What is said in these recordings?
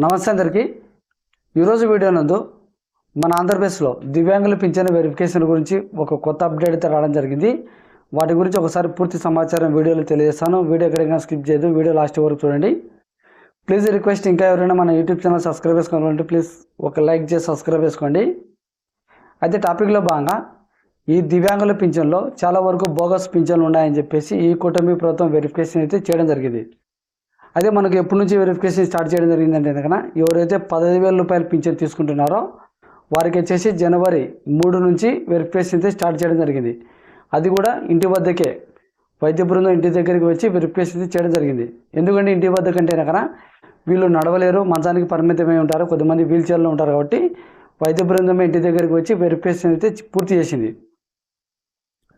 నమస్తే అందరికీ. ఈరోజు వీడియో నందు మన ఆంధ్రప్రదేశ్లో దివ్యాంగుల పింఛన్ వెరిఫికేషన్ గురించి ఒక కొత్త అప్డేట్ అయితే రావడం జరిగింది. వాటి గురించి ఒకసారి పూర్తి సమాచారం వీడియోలో తెలియజేస్తాను. వీడియో ఎక్కడైనా స్కిప్ చేయదు వీడియో లాస్ట్ వరకు చూడండి. ప్లీజ్ రిక్వెస్ట్ ఇంకా ఎవరైనా మన యూట్యూబ్ ఛానల్ సబ్స్క్రైబ్ చేసుకోవాలంటే ప్లీజ్ ఒక లైక్ చేసి సబ్స్క్రైబ్ చేసుకోండి. అయితే టాపిక్లో భాగంగా ఈ దివ్యాంగుల పింఛన్లో చాలా వరకు బోగస్ పింఛన్లు ఉన్నాయని చెప్పేసి ఈ కూటమి ప్రభుత్వం వెరిఫికేషన్ అయితే చేయడం జరిగింది. అదే మనకు ఎప్పటి నుంచి వెరిఫికేషన్ స్టార్ట్ చేయడం జరిగిందంటే కనుక ఎవరైతే పదహైదు వేల రూపాయలు పింఛన్ తీసుకుంటున్నారో వారికి వచ్చేసి జనవరి మూడు నుంచి వెరిఫికేషన్ అయితే స్టార్ట్ చేయడం జరిగింది. అది కూడా ఇంటి వద్దకే వైద్య బృందం ఇంటి దగ్గరికి వచ్చి వెరిఫికేషన్ అయితే చేయడం జరిగింది. ఎందుకంటే ఇంటి వద్ద కంటే కనుక వీళ్ళు నడవలేరు మంచానికి పరిమితమై ఉంటారు కొద్దిమంది వీల్ చైర్లో ఉంటారు కాబట్టి వైద్య బృందమే ఇంటి దగ్గరికి వచ్చి వెరిఫికేషన్ అయితే పూర్తి చేసింది.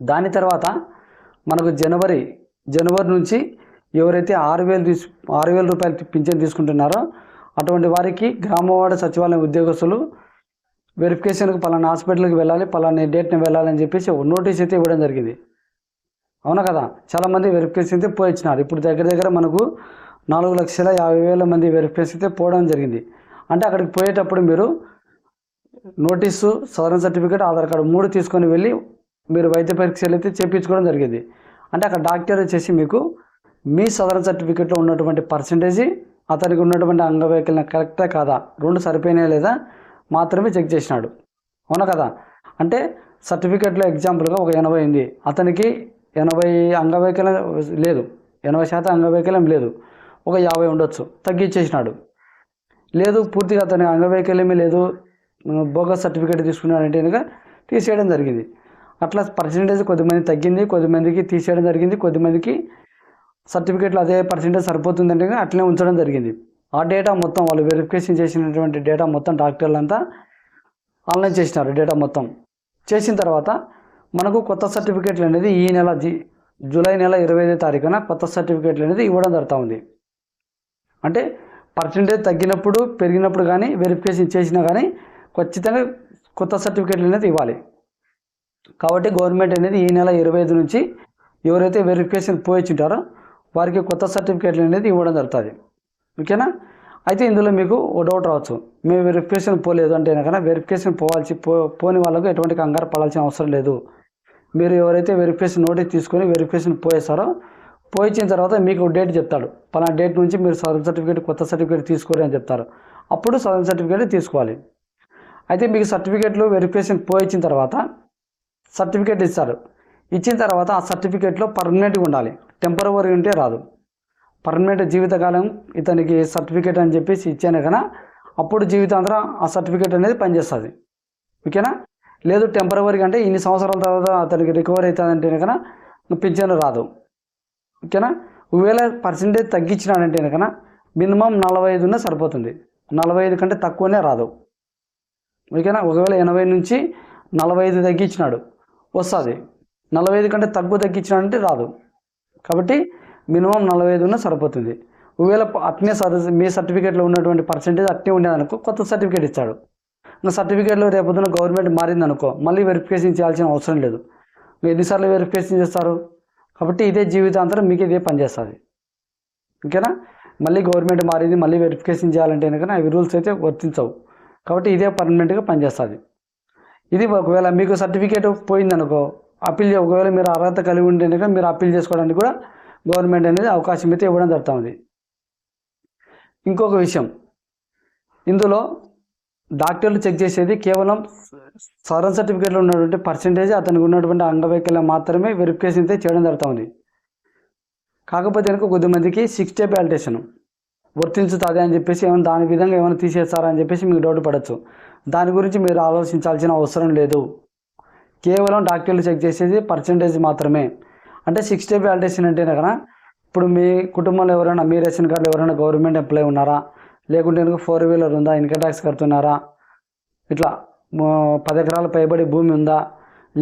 దాని తర్వాత మనకు జనవరి జనవరి నుంచి ఎవరైతే ఆరు వేలు తీసు ఆరు వేల రూపాయలు పింఛన్ తీసుకుంటున్నారో అటువంటి వారికి గ్రామవాడ సచివాలయం ఉద్యోగస్తులు వెరిఫికేషన్కి పలానా హాస్పిటల్కి వెళ్ళాలి పలానా డేట్ని వెళ్ళాలని చెప్పేసి ఒక నోటీస్ అయితే ఇవ్వడం జరిగింది. అవునా కదా? చాలామంది వెరిఫికేషన్ అయితే పోయించినారు ఇప్పుడు దగ్గర దగ్గర మనకు నాలుగు లక్షల యాభై వేల మంది వెరిఫికేషన్ అయితే పోవడం జరిగింది. అంటే అక్కడికి పోయేటప్పుడు మీరు నోటీసు సదరన్ సర్టిఫికేట్ ఆధార్ కార్డు మూడు తీసుకొని వెళ్ళి మీరు వైద్య పరీక్షలు అయితే చేయించుకోవడం జరిగింది. అంటే అక్కడ డాక్టర్ వచ్చేసి మీకు మీ సదరన్ సర్టిఫికేట్లో ఉన్నటువంటి పర్సంటేజీ అతనికి ఉన్నటువంటి అంగవైకల్యం కరెక్టా కాదా? రెండు సరిపోయినాయా లేదా? మాత్రమే చెక్ చేసినాడు. అవునా కదా? అంటే సర్టిఫికేట్లో ఎగ్జాంపుల్గా ఒక ఎనభై ఉంది. అతనికి ఎనభై అంగవైకల్యం లేదు. ఎనభై శాతం అంగవైకల్యం లేదు. ఒక యాభై ఉండొచ్చు. తగ్గించేసినాడు లేదు పూర్తిగా అతని అంగవైకల్యమే లేదు. బోగస్ సర్టిఫికేట్ తీసుకున్నాడంటే కనుక తీసేయడం జరిగింది. అట్లా పర్సంటేజ్ కొద్దిమంది తగ్గింది కొద్దిమందికి తీసేయడం జరిగింది కొద్దిమందికి సర్టిఫికేట్లో అదే పర్సెంటేజ్ సరిపోతుందంటే అంటే అట్లనే ఉంచడం జరిగింది. ఆ డేటా మొత్తం వాళ్ళు వెరిఫికేషన్ చేసినటువంటి డేటా మొత్తం డాక్టర్లంతా ఆన్లైన్ చేసినారు డేటా మొత్తం. చేసిన తర్వాత మనకు కొత్త సర్టిఫికేట్లు అనేది ఈ నెల జీ జూలై నెల ఇరవై ఐదో తారీఖున కొత్త సర్టిఫికేట్లు అనేది ఇవ్వడం జరుగుతూ ఉంది. అంటే పర్సంటేజ్ తగ్గినప్పుడు పెరిగినప్పుడు కానీ వెరిఫికేషన్ చేసినా కానీ ఖచ్చితంగా కొత్త సర్టిఫికేట్లు అనేది ఇవ్వాలి. కాబట్టి గవర్నమెంట్ అనేది ఈ నెల ఇరవై ఐదు నుంచి ఎవరైతే వెరిఫికేషన్ పోయిచ్చుంటారో వారికి కొత్త సర్టిఫికేట్లు అనేది ఇవ్వడం జరుగుతుంది. ఓకేనా? అయితే ఇందులో మీకు డౌట్ రావచ్చు. మేము వెరిఫికేషన్ పోలేదు అంటే కనుక వెరిఫికేషన్ పోవాల్సి పో పోని వాళ్ళకు ఎటువంటి కంగారు పడాల్సిన అవసరం లేదు. మీరు ఎవరైతే వెరిఫికేషన్ నోటీస్ తీసుకొని వెరిఫికేషన్ పోయేస్తారో పోయించిన తర్వాత మీకు డేట్ చెప్తాడు. పలానా డేట్ నుంచి మీరు సదన్ సర్టిఫికేట్ కొత్త సర్టిఫికేట్ తీసుకోరు అని చెప్తారు. అప్పుడు సదన్ సర్టిఫికేట్ తీసుకోవాలి. అయితే మీకు సర్టిఫికేట్లు వెరిఫికేషన్ పోయించిన తర్వాత సర్టిఫికేట్ ఇస్తారు. ఇచ్చిన తర్వాత ఆ సర్టిఫికేట్లో పర్మనెంట్గా ఉండాలి. టెంపరవరీ ఉంటే రాదు. పర్మనెంట్ జీవితకాలం ఇతనికి సర్టిఫికేట్ అని చెప్పేసి ఇచ్చాను కదా అప్పుడు జీవితాంతరం ఆ సర్టిఫికేట్ అనేది పనిచేస్తుంది. ఓకేనా? లేదు టెంపరవరీగా అంటే ఇన్ని సంవత్సరాల తర్వాత అతనికి రికవరీ అవుతుందంటే కనుక పింఛను రాదు. ఓకేనా? ఒకవేళ పర్సంటేజ్ తగ్గించినాడంటే కనుక మినిమం నలభై ఐదు సరిపోతుంది. నలభై ఐదు కంటే తక్కువనే రాదు. ఓకేనా? ఒకవేళ ఎనభై నుంచి నలభై ఐదు తగ్గించినాడు వస్తుంది. నలభై ఐదు కంటే తక్కువ తగ్గించినంటే రాదు. కాబట్టి మినిమం నలభై ఐదు ఉన్నా సరిపోతుంది. ఒకవేళ అట్నే మీ సర్టిఫికేట్లో ఉన్నటువంటి పర్సంటేజ్ అట్నే ఉండేదనుకో కొత్త సర్టిఫికేట్ ఇస్తాడు నా సర్టిఫికేట్లో రేపొద్దున గవర్నమెంట్ మారిందనుకో మళ్ళీ వెరిఫికేషన్ చేయాల్సిన అవసరం లేదు. ఎన్నిసార్లు వెరిఫికేషన్ చేస్తారు? కాబట్టి ఇదే జీవితాంతరం మీకు ఇదే పనిచేస్తుంది ఓకేనా? మళ్ళీ గవర్నమెంట్ మారింది మళ్ళీ వెరిఫికేషన్ చేయాలంటే కనుక అవి రూల్స్ అయితే వర్తించవు. కాబట్టి ఇదే పర్మనెంట్గా పనిచేస్తుంది. ఇది ఒకవేళ మీకు సర్టిఫికేట్ పోయిందనుకో అప్పీల్ ఒకవేళ మీరు అర్హత కలిగి ఉంటే కనుక మీరు అప్పీల్ చేసుకోవడానికి కూడా గవర్నమెంట్ అనేది అవకాశం అయితే ఇవ్వడం జరుగుతుంది ఇంకొక విషయం. ఇందులో డాక్టర్లు చెక్ చేసేది కేవలం సరన్ సర్టిఫికేట్లో ఉన్నటువంటి పర్సంటేజ్ అతనికి ఉన్నటువంటి అంగవైకల్యం మాత్రమే వెరిఫికేషన్ అయితే చేయడం జరుగుతుంది కాకపోతే కనుక కొద్దిమందికి సిక్స్ స్టెప్ వ్యాలిడేషన్ వర్తించుతుంది అని చెప్పేసి ఏమైనా దాని విధంగా ఏమైనా తీసేస్తారా అని చెప్పేసి మీకు డౌట్ పడవచ్చు దాని గురించి మీరు ఆలోచించాల్సిన అవసరం లేదు. కేవలం డాక్టర్లు చెక్ చేసేది పర్సంటేజ్ మాత్రమే. అంటే సిక్స్టీ స్టెప్ వ్యాలిడేషన్ అంటే కదా ఇప్పుడు మీ కుటుంబంలో ఎవరైనా మీ రేషన్ కార్డులో ఎవరైనా గవర్నమెంట్ ఎంప్లాయీ ఉన్నారా? లేకుంటే కనుక ఫోర్ వీలర్ ఉందా ఇన్కమ్ ట్యాక్స్ కడుతున్నారా? ఇట్లా పది ఎకరాల పైబడి భూమి ఉందా?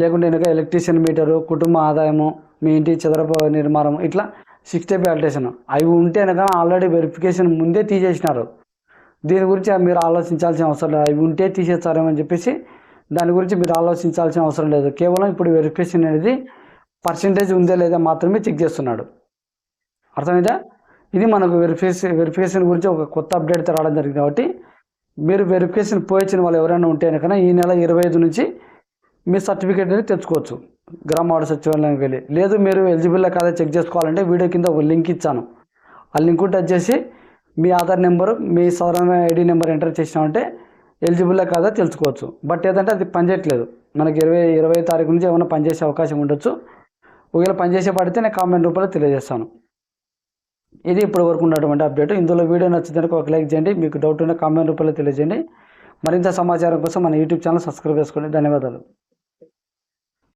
లేకుంటే కనుక ఎలక్ట్రీషియన్ మీటరు కుటుంబ ఆదాయము మీ ఇంటి చదరపు నిర్మాణం ఇట్లా సిక్స్టీ స్టెప్ వ్యాలిడేషన్ అవి ఉంటే కనుక ఆల్రెడీ వెరిఫికేషన్ ముందే తీసేసినారు. దీని గురించి మీరు ఆలోచించాల్సిన అవసరం లేదు. అవి ఉంటే తీసేస్తారేమని చెప్పేసి దాని గురించి మీరు ఆలోచించాల్సిన అవసరం లేదు. కేవలం ఇప్పుడు వెరిఫికేషన్ అనేది పర్సంటేజ్ ఉందా లేదా మాత్రమే చెక్ చేస్తున్నాడు. అర్థమైందా? ఇది మనకు వెరిఫికేషన్ వెరిఫికేషన్ గురించి ఒక కొత్త అప్డేట్ రావడం జరిగింది కాబట్టి మీరు వెరిఫికేషన్ పోయించిన వాళ్ళు ఎవరైనా ఉంటే కనుక ఈ నెల ఇరవై ఐదు నుంచి మీ సర్టిఫికేట్ అనేది తెచ్చుకోవచ్చు. గ్రామ వార్డు సచివాలయానికి వెళ్ళి. లేదు మీరు ఎలిజిబుల్ కాదా చెక్ చేసుకోవాలంటే వీడియో కింద ఒక లింక్ ఇచ్చాను. ఆ లింక్ టచ్ చేసి మీ ఆధార్ నెంబరు మీ సాధారణ ఐడి నెంబర్ ఎంటర్ చేసినామంటే ఎలిజిబుల్ కాదా తెలుసుకోవచ్చు. బట్ ఏదంటే అది పనిచేయట్లేదు. మనకి ఇరవై ఇరవై తారీఖు నుంచి ఏమైనా పనిచేసే అవకాశం ఉండొచ్చు. ఒకవేళ పనిచేసే పడితే నేను కామెంట్ రూపంలో తెలియజేస్తాను. ఇది ఇప్పటి వరకు ఉన్నటువంటి అప్డేట్. ఇందులో వీడియో నచ్చితే ఒక లైక్ చేయండి. మీకు డౌట్ ఉన్న కామెంట్ రూపంలో తెలియజేయండి. మరింత సమాచారం కోసం మన యూట్యూబ్ ఛానల్ సబ్స్క్రైబ్ చేసుకోండి. ధన్యవాదాలు.